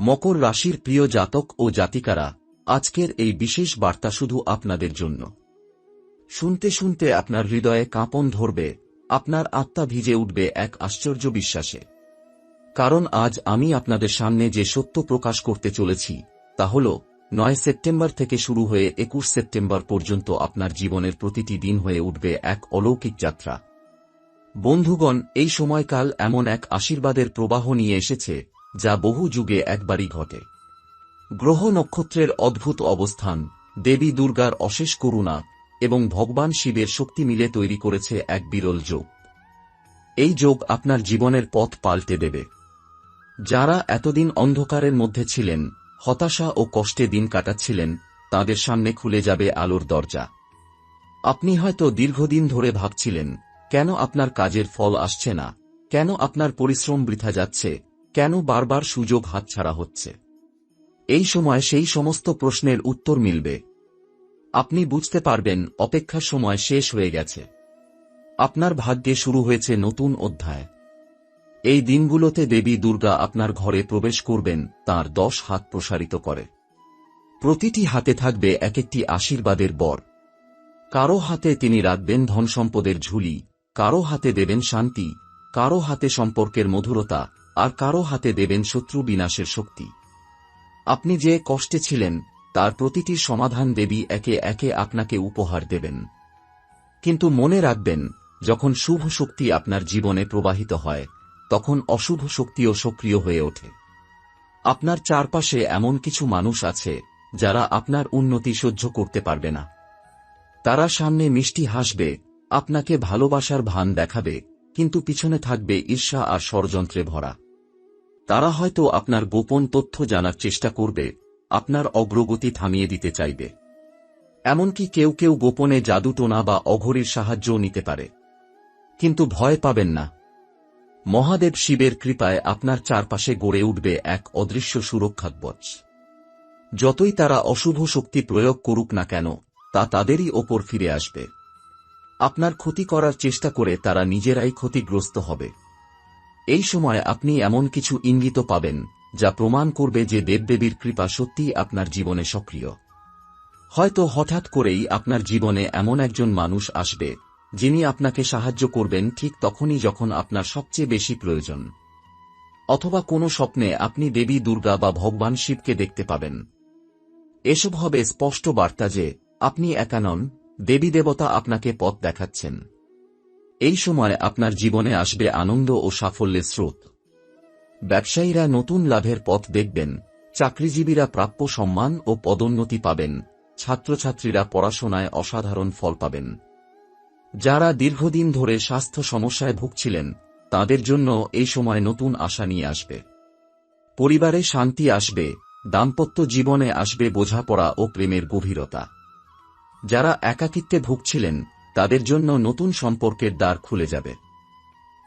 মকর রাশির প্রিয় জাতক ও জাতিকারা, আজকের এই বিশেষ বার্তা শুধু আপনাদের জন্য। শুনতে শুনতে আপনার হৃদয়ে কাঁপন ধরবে, আপনার আত্মা ভিজে উঠবে এক আশ্চর্য বিশ্বাসে। কারণ আজ আমি আপনাদের সামনে যে সত্য প্রকাশ করতে চলেছি, তা হল, নয় সেপ্টেম্বর থেকে শুরু হয়ে একুশ সেপ্টেম্বর পর্যন্ত আপনার জীবনের প্রতিটি দিন হয়ে উঠবে এক অলৌকিক যাত্রা। বন্ধুগণ, এই সময়কাল এমন এক আশীর্বাদের প্রবাহ নিয়ে এসেছে যা বহু যুগে একবারই ঘটে। গ্রহ নক্ষত্রের অদ্ভুত অবস্থান, দেবী দুর্গার অশেষ করুণা এবং ভগবান শিবের শক্তি মিলে তৈরি করেছে এক বিরল যোগ। এই যোগ আপনার জীবনের পথ পাল্টে দেবে। যারা এতদিন অন্ধকারের মধ্যে ছিলেন, হতাশা ও কষ্টে দিন কাটাচ্ছিলেন, তাদের সামনে খুলে যাবে আলোর দরজা। আপনি হয়তো দীর্ঘদিন ধরে ভাবছিলেন, কেন আপনার কাজের ফল আসছে না? কেন আপনার পরিশ্রম বৃথা যাচ্ছে? কেন বারবার সুযোগ হাতছাড়া হচ্ছে? এই সময় সেই সমস্ত প্রশ্নের উত্তর মিলবে। আপনি বুঝতে পারবেন, অপেক্ষার সময় শেষ হয়ে গেছে। আপনার ভাগ্যে শুরু হয়েছে নতুন অধ্যায়। এই দিনগুলোতে দেবী দুর্গা আপনার ঘরে প্রবেশ করবেন, তার দশ হাত প্রসারিত করে। প্রতিটি হাতে থাকবে এক একটি আশীর্বাদের বর। কারও হাতে তিনি রাখবেন ধনসম্পদের ঝুলি, কারও হাতে দেবেন শান্তি, কারও হাতে সম্পর্কের মধুরতা আর কারও হাতে দেবেন শত্রু বিনাশের শক্তি। আপনি যে কষ্টে ছিলেন, তার প্রতিটি সমাধান দেবী একে একে আপনাকে উপহার দেবেন। কিন্তু মনে রাখবেন, যখন শুভ শক্তি আপনার জীবনে প্রবাহিত হয়, তখন অশুভ শক্তিও সক্রিয় হয়ে ওঠে। আপনার চারপাশে এমন কিছু মানুষ আছে, যারা আপনার উন্নতি সহ্য করতে পারবে না। তারা সামনে মিষ্টি হাসবে, আপনাকে ভালোবাসার ভান দেখাবে, কিন্তু পিছনে থাকবে ঈর্ষা আর ষড়যন্ত্রে ভরা। তারা হয়তো আপনার গোপন তথ্য জানার চেষ্টা করবে, আপনার অগ্রগতি থামিয়ে দিতে চাইবে। এমনকি কেউ কেউ গোপনে জাদুটোনা বা অঘরীর সাহায্যও নিতে পারে। কিন্তু ভয় পাবেন না। মহাদেব শিবের কৃপায় আপনার চারপাশে গড়ে উঠবে এক অদৃশ্য সুরক্ষা সুরক্ষাকবচ যতই তারা অশুভ শক্তি প্রয়োগ করুক না কেন, তা তাদেরই ওপর ফিরে আসবে। আপনার ক্ষতি করার চেষ্টা করে তারা নিজেরাই ক্ষতিগ্রস্ত হবে। এই সময় আপনি এমন কিছু ইঙ্গিত পাবেন, যা প্রমাণ করবে যে দেবদেবীর কৃপা সত্যিই আপনার জীবনে সক্রিয়। হয়তো হঠাৎ করেই আপনার জীবনে এমন একজন মানুষ আসবে, যিনি আপনাকে সাহায্য করবেন ঠিক তখনই যখন আপনার সবচেয়ে বেশি প্রয়োজন। অথবা কোনো স্বপ্নে আপনি দেবী দুর্গা বা ভগবান শিবকে দেখতে পাবেন। এসব হবে স্পষ্ট বার্তা যে, আপনি একা নন, দেবী দেবতা আপনাকে পথ দেখাচ্ছেন। এই সময় আপনার জীবনে আসবে আনন্দ ও সাফল্যের স্রোত। ব্যবসায়ীরা নতুন লাভের পথ দেখবেন, চাকরিজীবীরা প্রাপ্য সম্মান ও পদোন্নতি পাবেন, ছাত্রছাত্রীরা পড়াশোনায় অসাধারণ ফল পাবেন। যারা দীর্ঘদিন ধরে স্বাস্থ্য সমস্যায় ভুগছিলেন, তাদের জন্য এই সময় নতুন আশা নিয়ে আসবে। পরিবারে শান্তি আসবে, দাম্পত্য জীবনে আসবে বোঝাপড়া ও প্রেমের গভীরতা। যারা একাকিত্বে ভুগছিলেন তাদের জন্য নতুন সম্পর্কের দ্বার খুলে যাবে।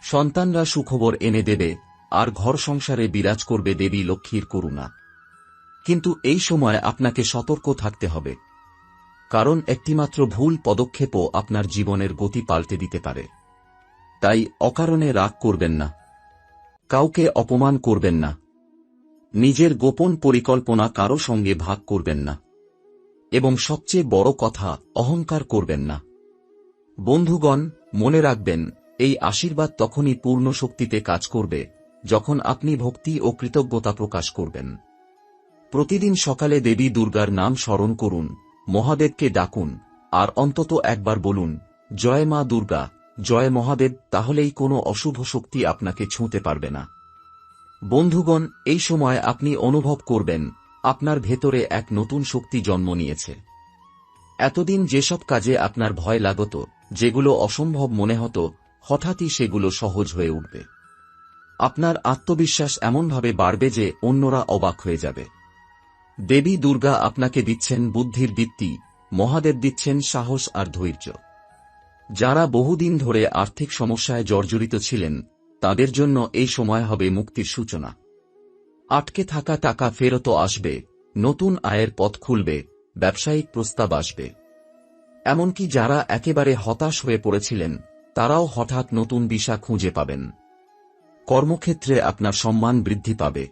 সন্তানরা সুখবর এনে দেবে, আর ঘর সংসারে বিরাজ করবে দেবী লক্ষ্মীর করুণা। কিন্তু এই সময় আপনাকে সতর্ক থাকতে হবে, কারণ একটিমাত্র ভুল পদক্ষেপও আপনার জীবনের গতি পাল্টে দিতে পারে। তাই অকারণে রাগ করবেন না, কাউকে অপমান করবেন না, নিজের গোপন পরিকল্পনা কারও সঙ্গে ভাগ করবেন না, এবং সবচেয়ে বড় কথা অহংকার করবেন না। বন্ধুগণ, মনে রাখবেন, এই আশীর্বাদ তখনই পূর্ণ শক্তিতে কাজ করবে, যখন আপনি ভক্তি ও কৃতজ্ঞতা প্রকাশ করবেন। প্রতিদিন সকালে দেবী দুর্গার নাম স্মরণ করুন, মহাদেবকে ডাকুন, আর অন্তত একবার বলুন, জয় মা দুর্গা, জয় মহাদেব তাহলেই কোনো অশুভ শক্তি আপনাকে ছুঁতে পারবে না। বন্ধুগণ, এই সময় আপনি অনুভব করবেন, আপনার ভেতরে এক নতুন শক্তি জন্ম নিয়েছে। এতদিন যেসব কাজে আপনার ভয় লাগত যেগুলো অসম্ভব মনে হতো, হঠাৎই সেগুলো সহজ হয়ে উঠবে। আপনার আত্মবিশ্বাস এমনভাবে বাড়বে যে অন্যরা অবাক হয়ে যাবে। দেবী দুর্গা আপনাকে দিচ্ছেন বুদ্ধির বৃত্তি, মহাদেব দিচ্ছেন সাহস আর ধৈর্য। যারা বহুদিন ধরে আর্থিক সমস্যায় জর্জরিত ছিলেন, তাদের জন্য এই সময় হবে মুক্তির সূচনা। আটকে থাকা টাকা ফেরত আসবে, নতুন আয়ের পথ খুলবে, ব্যবসায়িক প্রস্তাব আসবে। এমনকি যারা একেবারে হতাশ হয়ে পড়েছিলেন, তারাও হঠাৎ নতুন দিশা খুঁজে পাবেন। কর্মক্ষেত্রে আপনার সম্মান বৃদ্ধি পাবে।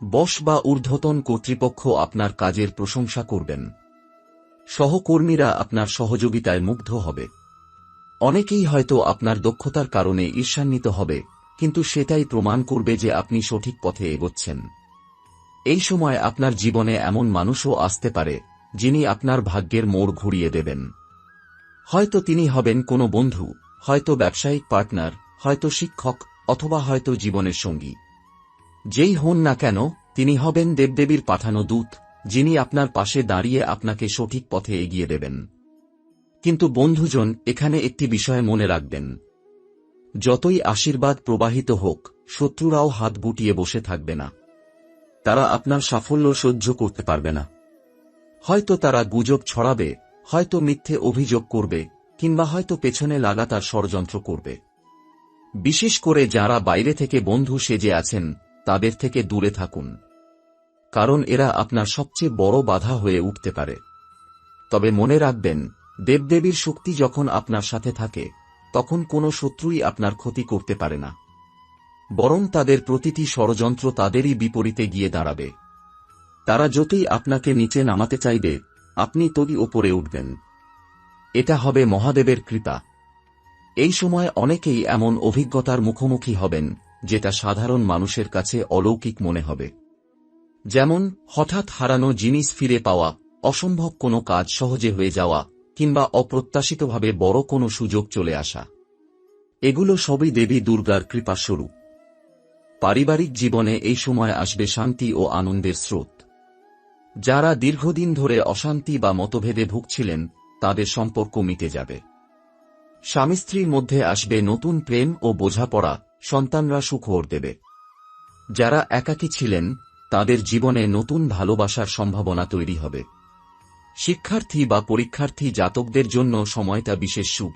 বস বা ঊর্ধ্বতন কর্তৃপক্ষ আপনার কাজের প্রশংসা করবেন। সহকর্মীরা আপনার সহযোগিতায় মুগ্ধ হবে। অনেকেই হয়তো আপনার দক্ষতার কারণে ঈর্ষান্বিত হবে, কিন্তু সেটাই প্রমাণ করবে যে আপনি সঠিক পথে এগোচ্ছেন। এই সময় আপনার জীবনে এমন মানুষও আসতে পারে যিনি আপনার ভাগ্যের মোড় ঘুরিয়ে দেবেন। হয়তো তিনি হবেন কোনো বন্ধু, হয়তো ব্যবসায়িক পার্টনার, হয়তো শিক্ষক, অথবা হয়তো জীবনের সঙ্গী। যেই হন না কেন, তিনি হবেন দেবদেবীর পাঠানো দূত, যিনি আপনার পাশে দাঁড়িয়ে আপনাকে সঠিক পথে এগিয়ে দেবেন। কিন্তু বন্ধুজন এখানে একটি বিষয় মনে রাখবেন। যতই আশীর্বাদ প্রবাহিত হোক, শত্রুরাও হাত গুটিয়ে বসে থাকবে না। তারা আপনার সাফল্য সহ্য করতে পারবে না। হয়তো তারা গুজব ছড়াবে, হয়তো মিথ্যে অভিযোগ করবে, কিংবা হয়তো পেছনে লাগাতার ষড়যন্ত্র করবে। বিশেষ করে যারা বাইরে থেকে বন্ধু সেজে আছেন, তাদের থেকে দূরে থাকুন। কারণ এরা আপনার সবচেয়ে বড় বাধা হয়ে উঠতে পারে। তবে মনে রাখবেন, দেবদেবীর শক্তি যখন আপনার সাথে থাকে, তখন কোনো শত্রুই আপনার ক্ষতি করতে পারে না। বরং তাদের প্রতিটি ষড়যন্ত্র তাদেরই বিপরীতে গিয়ে দাঁড়াবে। তারা যতই আপনাকে নিচে নামাতে চাইবে, আপনি তৈরি ওপরে উঠবেন। এটা হবে মহাদেবের কৃপা। এই সময় অনেকেই এমন অভিজ্ঞতার মুখোমুখি হবেন, যেটা সাধারণ মানুষের কাছে অলৌকিক মনে হবে। যেমন, হঠাৎ হারানো জিনিস ফিরে পাওয়া, অসম্ভব কোনো কাজ সহজে হয়ে যাওয়া, কিংবা অপ্রত্যাশিতভাবে বড় কোনো সুযোগ চলে আসা। এগুলো সবই দেবী দুর্গার কৃপাস্বরূপ। পারিবারিক জীবনে এই সময় আসবে শান্তি ও আনন্দের স্রোত। যারা দীর্ঘদিন ধরে অশান্তি বা মতভেদে ভুগছিলেন, তাদের সম্পর্ক মিটে যাবে। স্বামী স্ত্রীর মধ্যে আসবে নতুন প্রেম ও বোঝাপড়া, সন্তানরা সুখবর দেবে। যারা একাকী ছিলেন, তাদের জীবনে নতুন ভালোবাসার সম্ভাবনা তৈরি হবে। শিক্ষার্থী বা পরীক্ষার্থী জাতকদের জন্য সময়টা বিশেষ শুভ।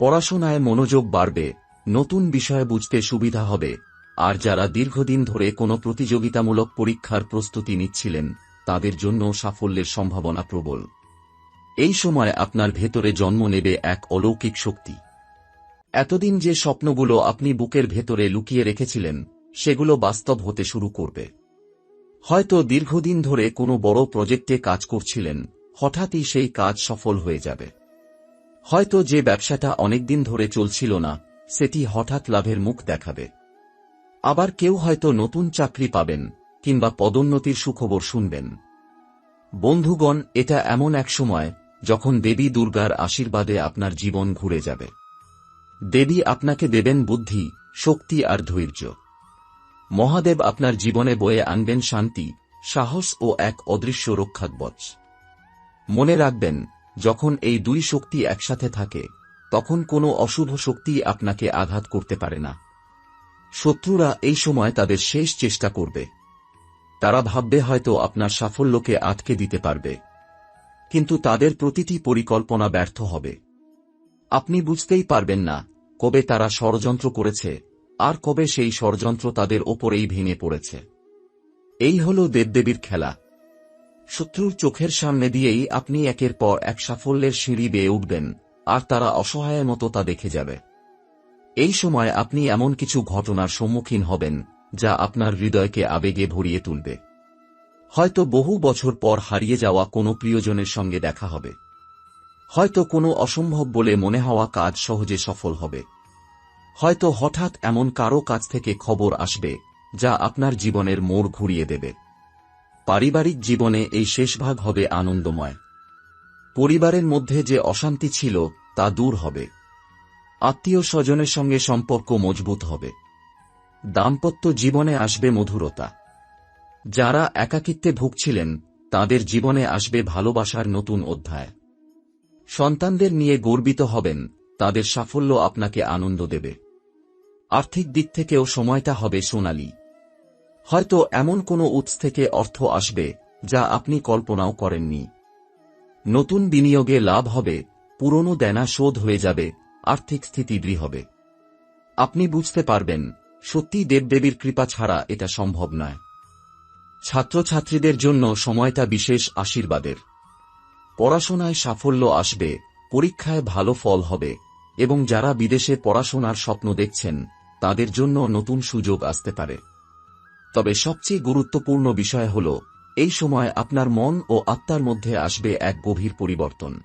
পড়াশোনায় মনোযোগ বাড়বে, নতুন বিষয় বুঝতে সুবিধা হবে, আর যারা দীর্ঘদিন ধরে কোনো প্রতিযোগিতামূলক পরীক্ষার প্রস্তুতি নিচ্ছিলেন তাদের জন্য সাফল্যের সম্ভাবনা প্রবল। এই সময় আপনার ভেতরে জন্ম নেবে এক অলৌকিক শক্তি। এতদিন যে স্বপ্নগুলো আপনি বুকের ভেতরে লুকিয়ে রেখেছিলেন, সেগুলো বাস্তব হতে শুরু করবে। হয়তো দীর্ঘদিন ধরে কোনো বড় প্রজেক্টে কাজ করছিলেন, হঠাৎই সেই কাজ সফল হয়ে যাবে। হয়তো যে ব্যবসাটা অনেকদিন ধরে চলছিল না, সেটি হঠাৎ লাভের মুখ দেখাবে। আবার কেউ হয়তো নতুন চাকরি পাবেন কিংবা পদোন্নতির সুখবর শুনবেন। বন্ধুগণ, এটা এমন এক সময়, যখন দেবী দুর্গার আশীর্বাদে আপনার জীবন ঘুরে যাবে। দেবী আপনাকে দেবেন বুদ্ধি, শক্তি আর ধৈর্য। মহাদেব আপনার জীবনে বয়ে আনবেন শান্তি, সাহস ও এক অদৃশ্য রক্ষাকবচ। মনে রাখবেন, যখন এই দুই শক্তি একসাথে থাকে, তখন কোনো অশুভ শক্তি আপনাকে আঘাত করতে পারে না। শত্রুরা এই সময় তাদের শেষ চেষ্টা করবে। তারা ভাববে হয়তো আপনার সাফল্যকে আটকে দিতে পারবে। কিন্তু তাদের প্রতিটি পরিকল্পনা ব্যর্থ হবে। আপনি বুঝতেই পারবেন না কবে তারা ষড়যন্ত্র করেছে আর কবে সেই ষড়যন্ত্র তাদের ওপরেই ভেঙে পড়েছে। এই হল দেবদেবীর খেলা। শত্রুর চোখের সামনে দিয়েই আপনি একের পর এক সাফল্যের সিঁড়ি বেয়ে উঠবেন আর তারা অসহায়ের মতো তা দেখে যাবে। এই সময় আপনি এমন কিছু ঘটনার সম্মুখীন হবেন যা আপনার হৃদয়কে আবেগে ভরিয়ে তুলবে। হয়তো বহু বছর পর হারিয়ে যাওয়া কোনো প্রিয়জনের সঙ্গে দেখা হবে। হয়তো কোনো অসম্ভব বলে মনে হওয়া কাজ সহজে সফল হবে। হয়তো হঠাৎ এমন কারও কাছ থেকে খবর আসবে, যা আপনার জীবনের মোড় ঘুরিয়ে দেবে। পারিবারিক জীবনে এই শেষ ভাগ হবে আনন্দময়। পরিবারের মধ্যে যে অশান্তি ছিল, তা দূর হবে। আত্মীয় স্বজনের সঙ্গে সম্পর্ক মজবুত হবে। দাম্পত্য জীবনে আসবে মধুরতা। যারা একাকিত্বে ভুগছিলেন, তাদের জীবনে আসবে ভালোবাসার নতুন অধ্যায়। সন্তানদের নিয়ে গর্বিত হবেন, তাদের সাফল্য আপনাকে আনন্দ দেবে। আর্থিক দিক থেকেও সময়টা হবে সোনালি। হয়তো এমন কোনো উৎস থেকে অর্থ আসবে, যা আপনি কল্পনাও করেননি। নতুন বিনিয়োগে লাভ হবে, পুরনো দেনা শোধ হয়ে যাবে, আর্থিক স্থিতি দৃঢ় হবে। আপনি বুঝতে পারবেন সত্যি দেবদেবীর কৃপা ছাড়া এটা সম্ভব নয়। ছাত্রছাত্রীদের জন্য সময়টা বিশেষ আশীর্বাদের। পড়াশোনায় সাফল্য আসবে, পরীক্ষায় ভালো ফল হবে, এবং যারা বিদেশে পড়াশোনার স্বপ্ন দেখছেন, তাদের জন্য নতুন সুযোগ আসতে পারে। তবে সবচেয়ে গুরুত্বপূর্ণ বিষয় হল, এই সময় আপনার মন ও আত্মার মধ্যে আসবে এক গভীর পরিবর্তন।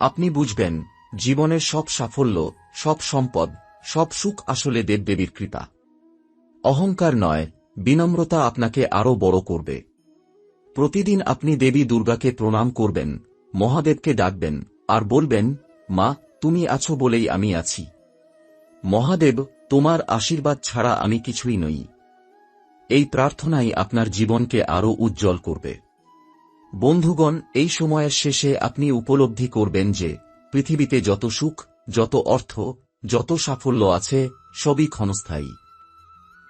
আপনি বুঝবেন, জীবনের সব সাফল্য, সব সম্পদ সব সুখ আসলে দেবদেবীর কৃপা। অহংকার নয়, বিনম্রতা আপনাকে আরও বড় করবে। প্রতিদিন আপনি দেবী দুর্গাকে প্রণাম করবেন, মহাদেবকে ডাকবেন, আর বলবেন, মা, তুমি আছো বলেই আমি আছি। মহাদেব, তোমার আশীর্বাদ ছাড়া আমি কিছুই নই। এই প্রার্থনাই আপনার জীবনকে আরও উজ্জ্বল করবে। বন্ধুগণ, এই সময়ের শেষে আপনি উপলব্ধি করবেন যে, পৃথিবীতে যত সুখ, যত অর্থ যত সাফল্য আছে, সবই ক্ষণস্থায়ী।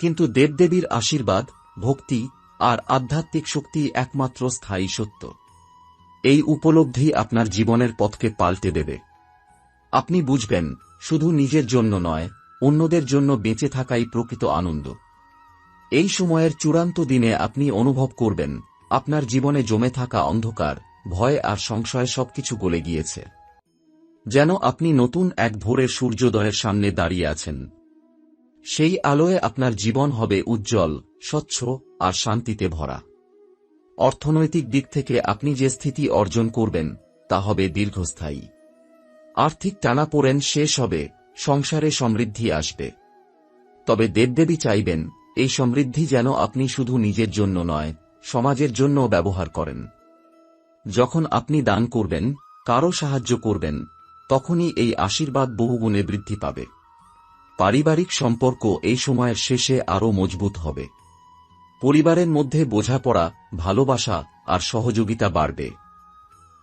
কিন্তু দেবদেবীর আশীর্বাদ, ভক্তি আর আধ্যাত্মিক শক্তি একমাত্র স্থায়ী সত্য। এই উপলব্ধি আপনার জীবনের পথকে পাল্টে দেবে। আপনি বুঝবেন, শুধু নিজের জন্য নয়, অন্যদের জন্য বেঁচে থাকাই প্রকৃত আনন্দ। এই সময়ের চূড়ান্ত দিনে আপনি অনুভব করবেন, আপনার জীবনে জমে থাকা অন্ধকার, ভয় আর সংশয় সবকিছু গলে গিয়েছে। যেন আপনি নতুন এক ভোরের সূর্যোদয়ের সামনে দাঁড়িয়ে আছেন। সেই আলোয় আপনার জীবন হবে উজ্জ্বল, স্বচ্ছ আর শান্তিতে ভরা। অর্থনৈতিক দিক থেকে আপনি যে স্থিতি অর্জন করবেন, তা হবে দীর্ঘস্থায়ী। আর্থিক টানাপোড়েন শেষ হবে, সংসারে সমৃদ্ধি আসবে। তবে দেবদেবী চাইবেন, এই সমৃদ্ধি যেন আপনি শুধু নিজের জন্য নয়, সমাজের জন্য ব্যবহার করেন। যখন আপনি দান করবেন কারও সাহায্য করবেন তখনই এই আশীর্বাদ বহুগুণে বৃদ্ধি পাবে। পারিবারিক সম্পর্ক এই সময়ের শেষে আরও মজবুত হবে। পরিবারের মধ্যে বোঝাপড়া, ভালোবাসা আর সহযোগিতা বাড়বে।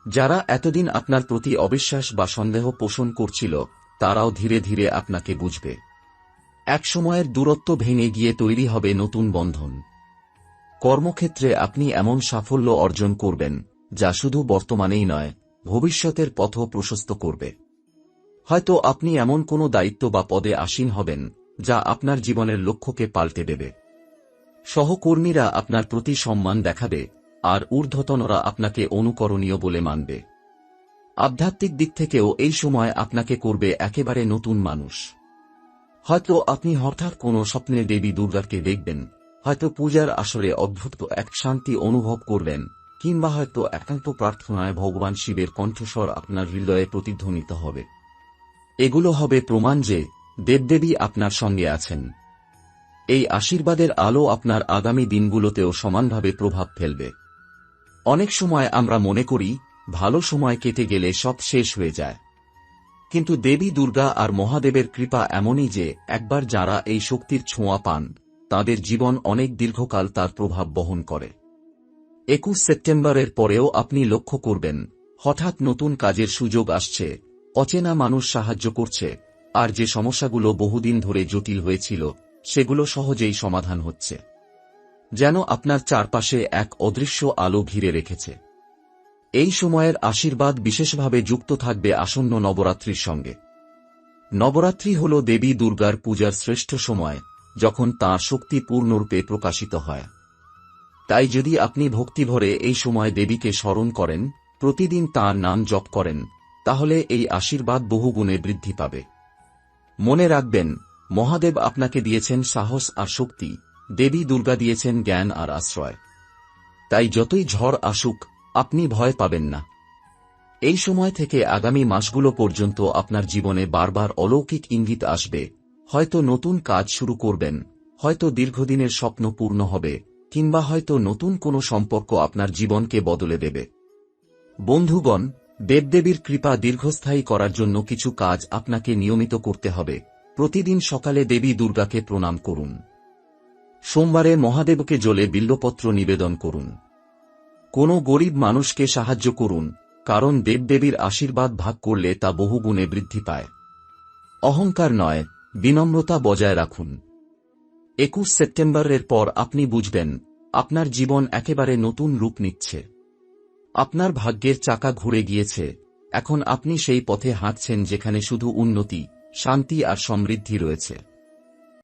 যারা এতদিন আপনার প্রতি অবিশ্বাস বা সন্দেহ পোষণ করছিল, তারাও ধীরে ধীরে আপনাকে বুঝবে। এক সময়ের দূরত্ব ভেঙে গিয়ে তৈরি হবে নতুন বন্ধন। কর্মক্ষেত্রে আপনি এমন সাফল্য অর্জন করবেন, যা শুধু বর্তমানেই নয় ভবিষ্যতের পথও প্রশস্ত করবে। হয়তো আপনি এমন কোনো দায়িত্ব বা পদে আসীন হবেন, যা আপনার জীবনের লক্ষ্যকে পাল্টে দেবে। সহকর্মীরা আপনার প্রতি সম্মান দেখাবে, আর ঊর্ধ্বতনরা আপনাকে অনুকরণীয় বলে মানবে। আধ্যাত্মিক দিক থেকেও এই সময় আপনাকে করবে একেবারে নতুন মানুষ। হয়তো আপনি হঠাৎ কোনো স্বপ্নে দেবী দুর্গাকে দেখবেন, হয়তো পূজার আসরে অদ্ভুত এক শান্তি অনুভব করবেন কিংবা হয়তো একান্ত প্রার্থনায় ভগবান শিবের কণ্ঠস্বর আপনার হৃদয়ে প্রতিধ্বনিত হবে। এগুলো হবে প্রমাণ যে দেবদেবী আপনার সঙ্গে আছেন। এই আশীর্বাদের আলো আপনার আগামী দিনগুলোতেও সমানভাবে প্রভাব ফেলবে। অনেক সময় আমরা মনে করি, ভালো সময় কেটে গেলে সব শেষ হয়ে যায়। কিন্তু দেবী দুর্গা আর মহাদেবের কৃপা এমনই যে একবার যারা এই শক্তির ছোঁয়া পান, তাদের জীবন অনেক দীর্ঘকাল তার প্রভাব বহন করে। একুশ সেপ্টেম্বরের পরেও আপনি লক্ষ্য করবেন, হঠাৎ নতুন কাজের সুযোগ আসছে, অচেনা মানুষ সাহায্য করছে, আর যে সমস্যাগুলো বহুদিন ধরে জটিল হয়েছিল, সেগুলো সহজেই সমাধান হচ্ছে। যেন আপনার চারপাশে এক অদৃশ্য আলো ঘিরে রেখেছে। এই সময়ের আশীর্বাদ বিশেষভাবে যুক্ত থাকবে আসন্ন নবরাত্রির সঙ্গে। নবরাত্রি হল দেবী দুর্গার পূজার শ্রেষ্ঠ সময়, যখন তাঁর শক্তি পূর্ণরূপে প্রকাশিত হয়। তাই যদি আপনি ভক্তিভরে এই সময় দেবীকে স্মরণ করেন, প্রতিদিন তার নাম জপ করেন, তাহলে এই আশীর্বাদ বহুগুণে বৃদ্ধি পাবে। মনে রাখবেন, মহাদেব আপনাকে দিয়েছেন সাহস আর শক্তি, দেবী দুর্গা দিয়েছেন জ্ঞান আর আশ্রয়। তাই যতই ঝড় আসুক, আপনি ভয় পাবেন না। এই সময় থেকে আগামী মাসগুলো পর্যন্ত আপনার জীবনে বারবার অলৌকিক ইঙ্গিত আসবে। হয়তো নতুন কাজ শুরু করবেন, হয়তো দীর্ঘদিনের স্বপ্ন পূর্ণ হবে কিংবা হয়তো নতুন কোনো সম্পর্ক আপনার জীবনকে বদলে দেবে। বন্ধুগণ, দেবদেবীর কৃপা দীর্ঘস্থায়ী করার জন্য কিছু কাজ আপনাকে নিয়মিত করতে হবে। প্রতিদিন সকালে দেবী দুর্গাকে প্রণাম করুন। সোমবারে মহাদেবকে জলে বিল্লপত্র নিবেদন করুন। কোনো গরিব মানুষকে সাহায্য করুন, কারণ দেবদেবীর আশীর্বাদ ভাগ করলে তা বহুগুণে বৃদ্ধি পায়। অহংকার নয়, বিনম্রতা বজায় রাখুন। একুশ সেপ্টেম্বরের পর আপনি বুঝবেন, আপনার জীবন একেবারে নতুন রূপ নিচ্ছে। আপনার ভাগ্যের চাকা ঘুরে গিয়েছে, এখন আপনি সেই পথে হাঁটছেন যেখানে শুধু উন্নতি, শান্তি আর সমৃদ্ধি রয়েছে।